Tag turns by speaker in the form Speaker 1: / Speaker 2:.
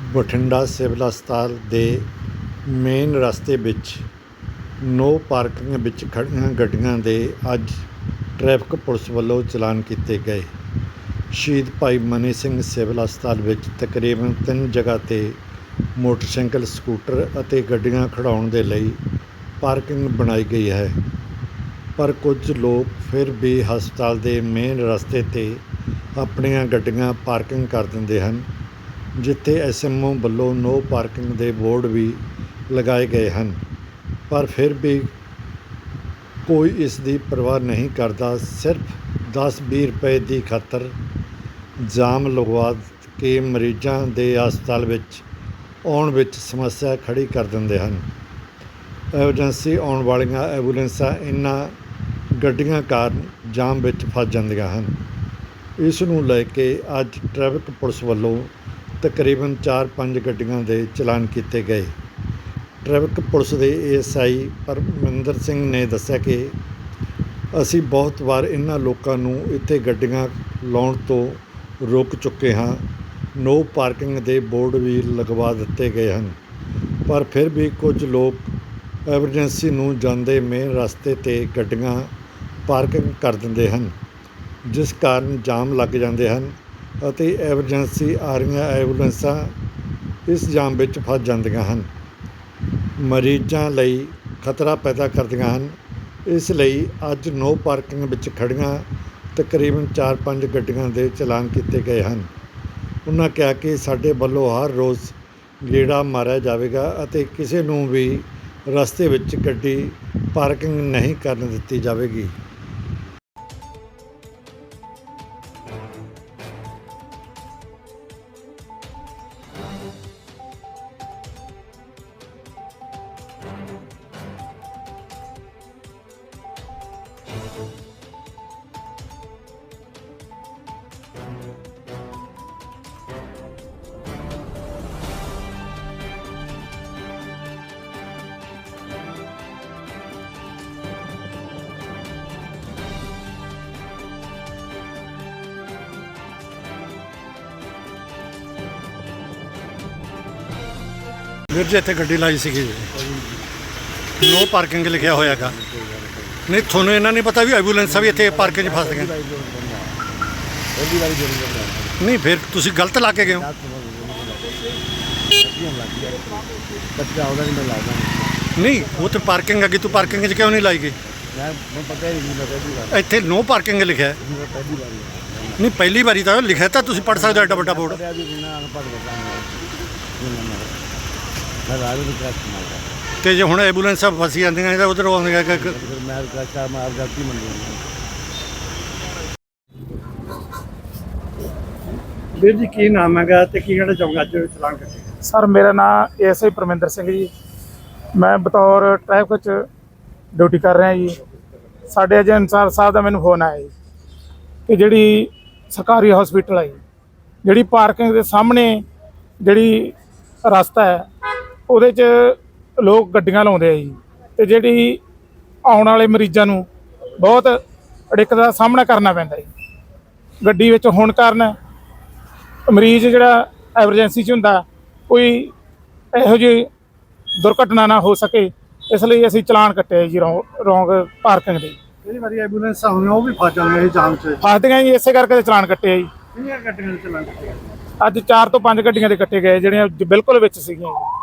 Speaker 1: Bathinda civil ਹਸਪਤਾਲ ਦੇ main ਰਸਤੇ ਵਿੱਚ ਨੋ ਪਾਰਕਿੰਗ ਵਿੱਚ ਖੜੀਆਂ ਗੱਡੀਆਂ ਦੇ ਅੱਜ ਟ੍ਰੈਫਿਕ ਪੁਲਿਸ ਵੱਲੋਂ ਚਲਾਨ ਕੀਤੇ ਗਏ। ਸ਼ਹੀਦ ਭਾਈ ਮਨੀ ਸਿੰਘ ਸਿਵਲ ਹਸਪਤਾਲ ਵਿੱਚ ਤਕਰੀਬਨ ਤਿੰਨ ਜਗ੍ਹਾ 'ਤੇ ਮੋਟਰਸਾਈਕਲ, ਸਕੂਟਰ ਅਤੇ ਗੱਡੀਆਂ ਖੜਾਉਣ ਦੇ ਲਈ ਪਾਰਕਿੰਗ ਬਣਾਈ ਗਈ ਹੈ। ਪਰ ਕੁਝ ਲੋਕ ਫਿਰ ਵੀ ਹਸਪਤਾਲ ਦੇ ਮੇਨ ਰਸਤੇ 'ਤੇ ਆਪਣੀਆਂ ਗੱਡੀਆਂ ਪਾਰਕਿੰਗ ਕਰ ਦਿੰਦੇ ਹਨ। ਜਿੱਥੇ ਐਸਐਮਓ ਵੱਲੋਂ ਨੋ ਪਾਰਕਿੰਗ ਦੇ ਬੋਰਡ ਵੀ ਲਗਾਏ ਗਏ ਹਨ, ਪਰ ਫਿਰ ਵੀ ਕੋਈ ਇਸ ਦੀ ਪਰਵਾਹ ਨਹੀਂ ਕਰਦਾ। ਸਿਰਫ 10-20 ਰੁਪਏ ਦੀ ਖਾਤਰ ਜਾਮ ਲਗਵਾ ਕੇ ਮਰੀਜ਼ਾਂ ਦੇ ਹਸਪਤਾਲ ਵਿੱਚ ਆਉਣ ਵਿੱਚ ਸਮੱਸਿਆ ਖੜੀ ਕਰ ਦਿੰਦੇ ਹਨ। ਐਮਰਜੈਂਸੀ ਆਉਣ ਵਾਲੀਆਂ ਐਂਬੂਲੈਂਸਾਂ ਇਨ੍ਹਾਂ ਗੱਡੀਆਂ ਕਾਰਨ ਜਾਮ ਵਿੱਚ ਫਸ ਜਾਂਦੀਆਂ ਹਨ। ਇਸ ਨੂੰ ਲੈ ਕੇ ਅੱਜ ਟ੍ਰੈਫਿਕ ਪੁਲਿਸ ਵੱਲੋਂ ਤਕਰੀਬਨ 4-5 ਗੱਡੀਆਂ ਦੇ ਚਲਾਨ ਕੀਤੇ ਗਏ। ਟ੍ਰੈਫਿਕ ਪੁਲਿਸ ਦੇ ਏਐਸਆਈ ਪਰਮਿੰਦਰ ਸਿੰਘ ਨੇ ਦੱਸਿਆ ਕਿ ਅਸੀਂ ਬਹੁਤ ਵਾਰ ਇਹਨਾਂ ਲੋਕਾਂ ਨੂੰ ਇੱਥੇ ਗੱਡੀਆਂ ਲਾਉਣ ਤੋਂ ਰੋਕ ਚੁੱਕੇ ਹਾਂ। ਨੋ ਪਾਰਕਿੰਗ ਦੇ ਬੋਰਡ ਵੀ ਲਗਵਾ ਦਿੱਤੇ ਗਏ ਹਨ। ਪਰ ਫਿਰ ਵੀ ਕੁਝ ਲੋਕ ਐਮਰਜੈਂਸੀ ਨੂੰ ਜਾਂਦੇ ਮੇਨ ਰਸਤੇ ਤੇ ਗੱਡੀਆਂ ਪਾਰਕਿੰਗ ਕਰ ਦਿੰਦੇ ਹਨ, ਜਿਸ ਕਾਰਨ ਜਾਮ ਲੱਗ ਜਾਂਦੇ ਹਨ। ਅਤੇ ਐਮਰਜੈਂਸੀ ਆ ਰਹੀਆਂ ਐਂਬੂਲੈਂਸਾਂ ਇਸ ਜਾਮ ਵਿੱਚ ਫਸ ਜਾਂਦੀਆਂ ਹਨ। ਮਰੀਜ਼ਾਂ ਲਈ ਖਤਰਾ ਪੈਦਾ ਕਰਦੀਆਂ ਹਨ। ਇਸ ਲਈ ਅੱਜ ਨੋ ਪਾਰਕਿੰਗ ਵਿੱਚ ਖੜੀਆਂ ਤਕਰੀਬਨ 4-5 ਗੱਡੀਆਂ ਦੇ ਚਲਾਨ ਕੀਤੇ ਗਏ ਹਨ। ਉਹਨਾਂ ਕਿਹਾ ਕਿ ਸਾਡੇ ਵੱਲੋਂ ਹਰ ਰੋਜ਼ ਗੇੜਾ ਮਾਰਿਆ ਜਾਵੇਗਾ ਅਤੇ ਕਿਸੇ ਨੂੰ ਵੀ ਰਸਤੇ ਵਿੱਚ ਗੱਡੀ ਪਾਰਕਿੰਗ ਨਹੀਂ ਕਰਨ ਦਿੱਤੀ ਜਾਵੇਗੀ। ਵੀਰ ਜੀ, ਇੱਥੇ ਗੱਡੀ ਲਾਈ ਸੀਗੀ ਨੋ ਪਾਰਕਿੰਗ ਲਿਖਿਆ ਹੋਇਆਗਾ। ਨਹੀਂ, ਤੁਹਾਨੂੰ ਇਹਨਾਂ ਨਹੀਂ ਪਤਾ ਵੀ ਐਂਬੂਲੈਂਸਾਂ ਵੀ ਇੱਥੇ ਪਾਰਕਿੰਗ 'ਚ ਫਸ ਗਈਆਂ ਨਹੀਂ, ਫਿਰ ਤੁਸੀਂ ਗਲਤ ਲਾ ਕੇ ਗਏ ਹੋ।
Speaker 2: ਨਹੀਂ,
Speaker 1: ਉਹ ਤੇ ਪਾਰਕਿੰਗ ਅੱਗੇ ਤੂੰ ਪਾਰਕਿੰਗ 'ਚ ਕਿਉਂ ਨਹੀਂ ਲਾਈ ਗਈ? ਇੱਥੇ ਨੋ ਪਾਰਕਿੰਗ ਲਿਖਿਆ ਨਹੀਂ, ਪਹਿਲੀ ਵਾਰੀ ਤਾਂ ਲਿਖਿਆ ਤਾਂ ਤੁਸੀਂ ਪੜ ਸਕਦੇ ਹੋ ਐਡਾ ਵੱਡਾ ਬੋਰਡ
Speaker 2: ਮੈਂ ਰਾਜ ਨੂੰ
Speaker 1: ਤੇ ਜੇ ਹੁਣ ਐਂਬੂਲੈਂਸਾਂ ਫਸੀ ਜਾਂਦੀਆਂ ਤਾਂ ਉਧਰ ਆਉਂਦੀਆਂ ਕਿ- ਕਿ-
Speaker 2: ਫਿਰ ਮੈਂ ਕ੍ਰਾਸ ਮੈਂ ਆਪ ਗਲਤੀ ਮੰਨ ਲਈ
Speaker 1: ਵੀਰ ਜੀ ਕੀ ਨਾਮ ਹੈਗਾ ਤੇ ਕੀ ਕਹਿਣਾ ਚਾਹੁੰਗਾ ਅੱਜ ਚਲਾਨ ਕੱਟੇ
Speaker 3: ਸਰ ਮੇਰਾ ਨਾਮ ਏਐਸਆਈ ਪਰਮਿੰਦਰ ਸਿੰਘ ਜੀ। ਮੈਂ ਬਤੌਰ ਟ੍ਰੈਫਿਕ ਚ ਡਿਊਟੀ ਕਰ ਰਿਹਾ ਜੀ। ਸਾਡੇ ਅਜੇ ਅਨਸਾਰ ਸਾਹਿਬ ਦਾ ਮੈਨੂੰ ਫੋਨ ਆਇਆ ਜੀ ਕਿ ਜਿਹੜੀ ਸਰਕਾਰੀ ਹਸਪੀਟਲ ਹੈ ਜੀ, ਜਿਹੜੀ ਪਾਰਕਿੰਗ ਦੇ ਸਾਹਮਣੇ ਜਿਹੜੀ ਰਸਤਾ ਹੈ ਉਹਦੇ 'ਚ ਲੋਕ ਗੱਡੀਆਂ ਲਾਉਂਦੇ ਆ ਜੀ। ਤੇ ਜਿਹੜੀ ਆਉਣ ਵਾਲੇ ਮਰੀਜ਼ਾਂ ਨੂੰ ਬਹੁਤ ਅੜਿੱਕ ਦਾ ਸਾਹਮਣਾ ਕਰਨਾ ਪੈਂਦਾ ਜੀ। ਗੱਡੀ ਵਿੱਚ ਹੋਣ ਕਾਰਨ ਮਰੀਜ਼ ਜਿਹੜਾ ਐਮਰਜੈਂਸੀ 'ਚ ਹੁੰਦਾ ਕੋਈ ਇਹੋ ਜਿਹੀ ਦੁਰਘਟਨਾ ਨਾ ਹੋ ਸਕੇ ਇਸ ਲਈ ਅਸੀਂ ਚਲਾਨ ਕੱਟਿਆ ਜੀ ਰੋਂਗ ਪਾਰਕਿੰਗ ਦੇ।
Speaker 1: ਕਈ ਵਾਰੀ ਐਂਬੂਲੈਂਸਾਂ ਹੁੰਦੀਆਂ ਉਹ ਵੀ ਫਸ ਜਾਂਦੀਆਂ ਇਹ ਜਾਮ 'ਚ?
Speaker 3: ਫਸਦੀਆਂ ਜੀ ਇਸੇ ਕਰਕੇ ਚਲਾਨ ਕੱਟਿਆ ਜੀ।
Speaker 1: ਕਿੰਨੀਆਂ ਗੱਡੀਆਂ ਦੇ ਚਲਾਨ ਕੱਟੇ
Speaker 3: ਅੱਜ 4 ਤੋਂ 5 ਗੱਡੀਆਂ ਦੇ ਕੱਟੇ ਗਏ ਜਿਹੜੀਆਂ ਬਿਲਕੁਲ ਵਿੱਚ ਸੀਗੀਆਂ ਜੀ।